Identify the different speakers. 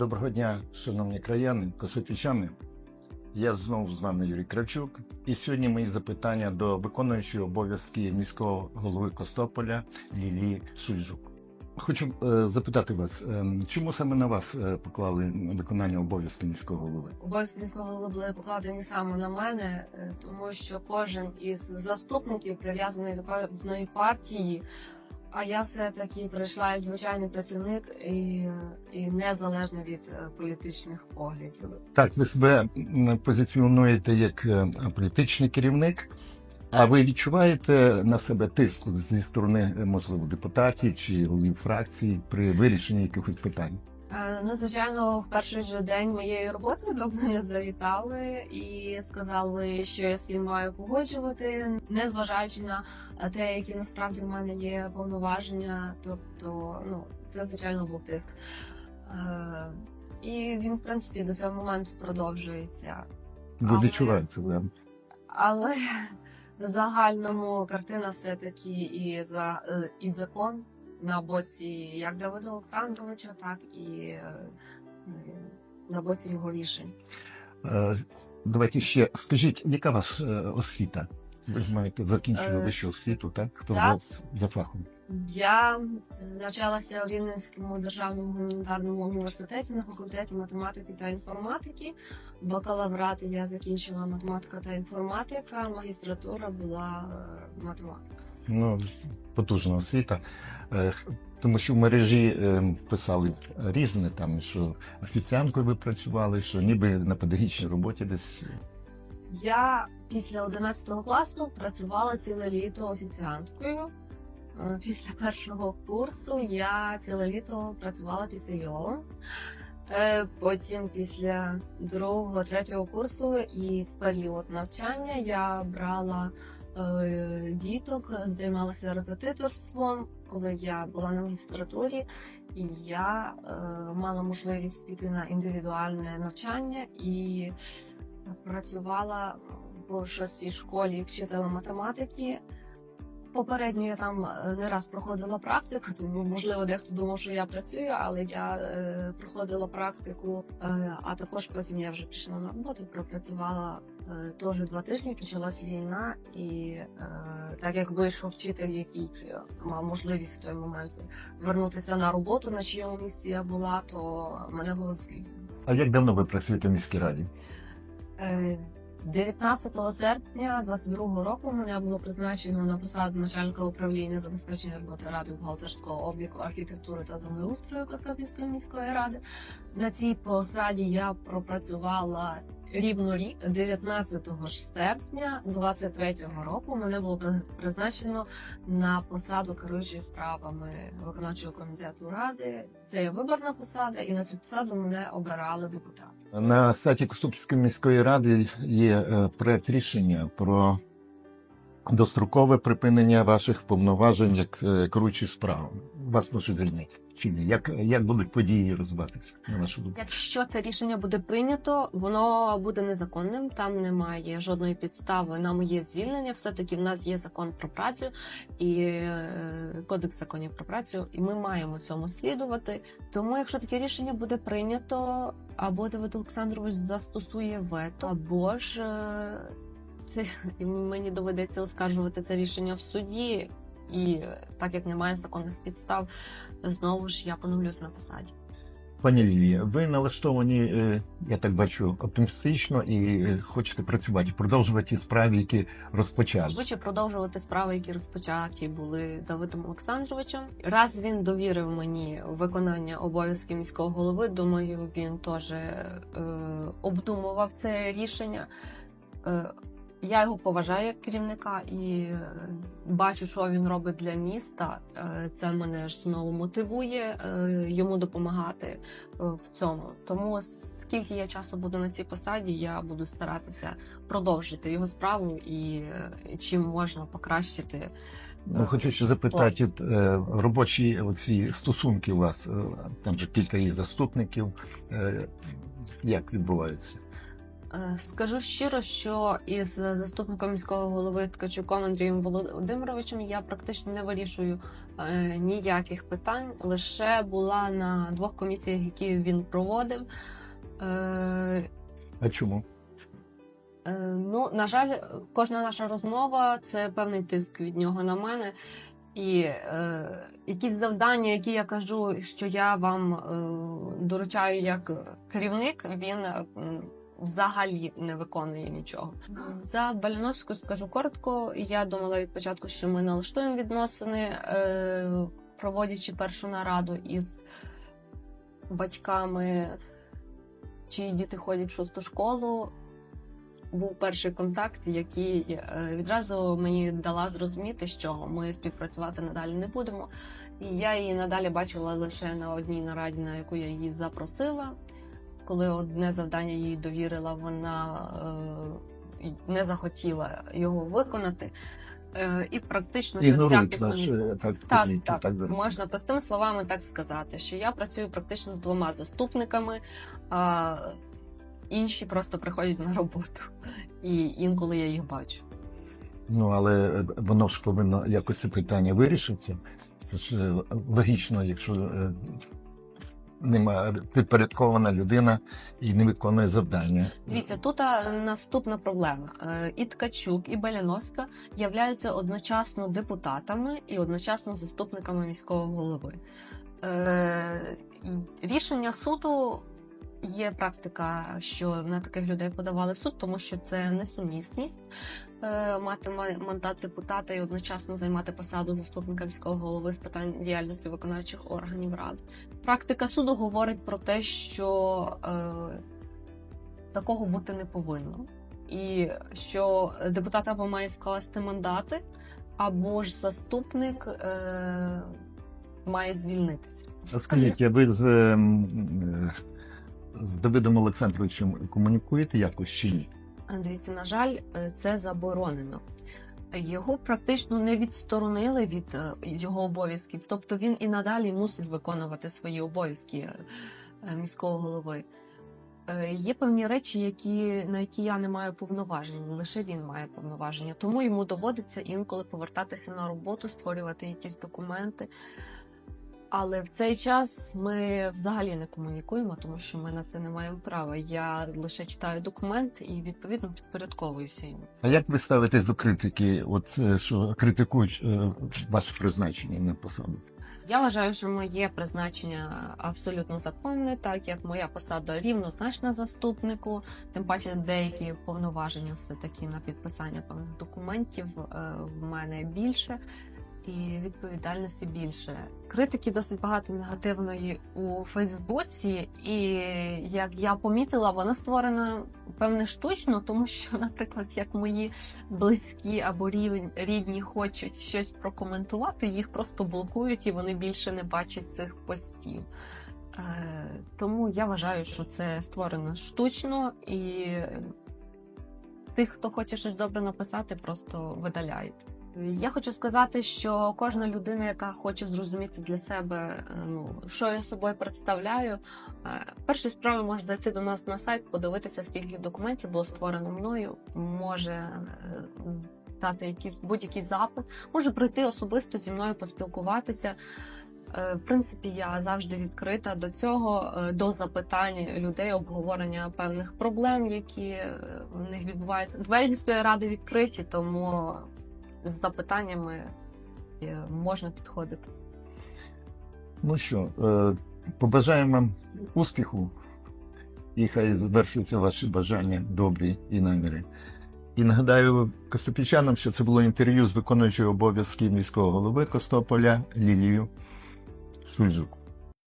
Speaker 1: Доброго дня, шановні краяни, косопічани. Я знову з вами Юрій Кравчук. І сьогодні мої запитання до виконуючої обов'язки міського голови Костополя Лілії Шульжук. Хочу е, запитати вас, е, чому саме на вас е, поклали виконання обов'язків міського голови?
Speaker 2: Обов'язки міського голови були покладені саме на мене, е, тому що кожен із заступників прив'язаний до певної партії. А я все-таки прийшла як звичайний працівник і, і незалежно від е, політичних поглядів.
Speaker 1: Так, ви себе позиціонуєте як е, політичний керівник. А ви відчуваєте на себе тиск зі сторони, е, можливо, депутатів чи фракцій при вирішенні якихось питань?
Speaker 2: Е, Ну, звичайно, в перший же день моєї роботи до мене завітали і сказали, що я з ким маю погоджувати, незважаючи на те, які насправді в мене є повноваження. Тобто, ну це звичайно був тиск. Е, І він, в принципі, до цього моменту продовжується.
Speaker 1: Ви відчуваєте, да?
Speaker 2: Але в загальному картина все-таки і за е, і закон на боці як Давида Олександровича, так і е, на боці його рішень.
Speaker 1: Е, Давайте ще скажіть, яка у вас е, освіта? Ви ж маєте закінчили вищу освіту, так? Хто
Speaker 2: так.
Speaker 1: за, за фахом?
Speaker 2: Я навчалася у Рівненському державному гуманітарному університеті на факультеті математики та інформатики. Бакалаврат я закінчила математика та інформатика, магістратура була математика.
Speaker 1: Ну, потужна освіта. Е, Тому що в мережі е, писали різне, там, що офіціанткою ви працювали, що ніби на педагогічній роботі десь.
Speaker 2: Я після 11 класу працювала ціле літо офіціанткою. Е, Після першого курсу я ціле літо працювала піцейолом. Е, Потім після другого, третього курсу і в період навчання я брала е, діток, займалася репетиторством, коли я була на магістратурі, і я е, мала можливість піти на індивідуальне навчання і працювала в шостій школі вчителем математики. Попередньо я там е, не раз проходила практику, тому можливо дехто думав, що я працюю, але я е, проходила практику, е, а також потім я вже пішла на роботу, пропрацювала е, теж два тижні, почалась війна, і е, так як вийшов вчитель, який е, мав можливість в той момент вернутися на роботу, на чиєму місці я була, то мене було звільнено.
Speaker 1: А як давно ви працюєте в міській раді?
Speaker 2: Е, 19 серпня 22 року мене було призначено на посаду начальника управління забезпечення роботи ради бухгалтерського обліку, архітектури та землеустрою Коткопільської міської ради. На цій посаді я пропрацювала рівно рік 19 ж серпня 23-го року. Мене було призначено на посаду керуючої справами виконавчого комітету ради. Це є виборна посада, і на цю посаду мене обирали депутати.
Speaker 1: На сайті Коступської міської ради є е, проект рішення про дострокове припинення ваших повноважень як е, керуючої справи. Вас може звільнити. Чи? Як, як будуть події розвиватися, на вашу думку?
Speaker 2: Якщо це рішення буде прийнято, воно буде незаконним. Там немає жодної підстави на моє звільнення. Все таки в нас є закон про працю і е, кодекс законів про працю, і ми маємо цьому слідувати. Тому, якщо таке рішення буде прийнято, або Давид Олександрович застосує вето, або ж е, це мені доведеться оскаржувати це рішення в суді. І так як немає законних підстав, знову ж я поновлюсь на посаді.
Speaker 1: Пані Лілія, ви налаштовані, е, я так бачу, оптимістично і е, хочете працювати, продовжувати ті справи, які розпочали.
Speaker 2: Швидше продовжувати справи, які розпочаті були Давидом Олександровичем. Раз він довірив мені виконання обов'язків міського голови. Думаю, він теж е, обдумував це рішення. Е, я його поважаю як керівника і е, бачу, що він робить для міста. Е, Це мене ж знову мотивує е, йому допомагати в цьому. Тому скільки я часу буду на цій посаді, я буду старатися продовжити його справу і чим можна покращити.
Speaker 1: Ну, хочу ще запитати, робочі оці стосунки у вас, там же кілька є заступників, як відбуваються?
Speaker 2: Е, Скажу щиро, що із заступником міського голови Ткачуком Андрієм Володимировичем я практично не вирішую е, ніяких питань. Лише була на двох комісіях, які він проводив. Е,
Speaker 1: А чому?
Speaker 2: Ну, на жаль, кожна наша розмова це певний тиск від нього на мене. І е, якісь завдання, які я кажу, що я вам е, доручаю як керівник, він взагалі не виконує нічого. За Баляновську скажу коротко. Я думала від початку, що ми налаштуємо відносини, е, проводячи першу нараду із батьками, чиї діти ходять в шосту школу був перший контакт, який е, відразу мені дала зрозуміти, що ми співпрацювати надалі не будемо. І я її надалі бачила лише на одній нараді, на яку я її запросила. Коли одне завдання їй довірила, вона е, не захотіла його виконати. Е, і практично це всякі
Speaker 1: наш, так
Speaker 2: Так, так,
Speaker 1: так
Speaker 2: можна простими словами так сказати, що я працюю практично з двома заступниками, а інші просто приходять на роботу. І інколи я їх бачу.
Speaker 1: Ну, але е, воно ж повинно якось це питання вирішитися. Це ж логічно, якщо нема підпорядкована людина і не виконує завдання.
Speaker 2: Дивіться, тут наступна проблема. Е, І Ткачук, і Беляновська являються одночасно депутатами і одночасно заступниками міського голови. Е, Рішення суду є практика, що на таких людей подавали в суд, тому що це несумісність е, мати мандат депутата і одночасно займати посаду заступника міського голови з питань діяльності виконавчих органів ради. Практика суду говорить про те, що е, такого бути не повинно. І що депутат або має скласти мандати, або ж заступник е, має звільнитися.
Speaker 1: Скажіть, ви з, Давидом Олександровичем комунікуєте якось чи ні?
Speaker 2: Дивіться, на жаль, е, це заборонено. Його практично не відсторонили від е, його обов'язків, тобто він і надалі мусить виконувати свої обов'язки е, міського голови. Є певні речі, які, на які я не маю повноважень, лише він має повноваження. Тому йому доводиться інколи повертатися на роботу, створювати якісь документи. Але в цей час ми взагалі не комунікуємо, тому що ми на це не маємо права. Я лише читаю документ і відповідно підпорядковуюся йому.
Speaker 1: А як ви ставитесь до критики, от е, що критикують е, ваше призначення на посаду?
Speaker 2: Я вважаю, що моє призначення абсолютно законне, так як моя посада рівнозначна заступнику, тим паче деякі повноваження все таки на підписання певних документів е, в мене більше. І відповідальності більше. Критики досить багато негативної у Фейсбуці, і як я помітила, вона створена певне штучно, тому що, наприклад, як мої близькі або рідні хочуть щось прокоментувати, їх просто блокують і вони більше не бачать цих постів. Е, тому я вважаю, що це створено штучно, і тих, хто хоче щось добре написати, просто видаляють. Я хочу сказати, що кожна людина, яка хоче зрозуміти для себе, е, ну що я собою представляю, е, перші справи може зайти до нас на сайт, подивитися, скільки документів було створено мною, може е, дати якийсь будь-який запит, може прийти особисто зі мною поспілкуватися. В принципі, я завжди відкрита до цього, до запитань людей, обговорення певних проблем, які в них відбуваються. Двері міської ради відкриті, тому з запитаннями е, можна підходити.
Speaker 1: Ну що, е, побажаємо вам успіху, і хай звершуються ваші бажання добрі і наміри. І нагадаю костопільчанам, що це було інтерв'ю з виконуючою обов'язки міського голови Костополя Лілією Шульжук.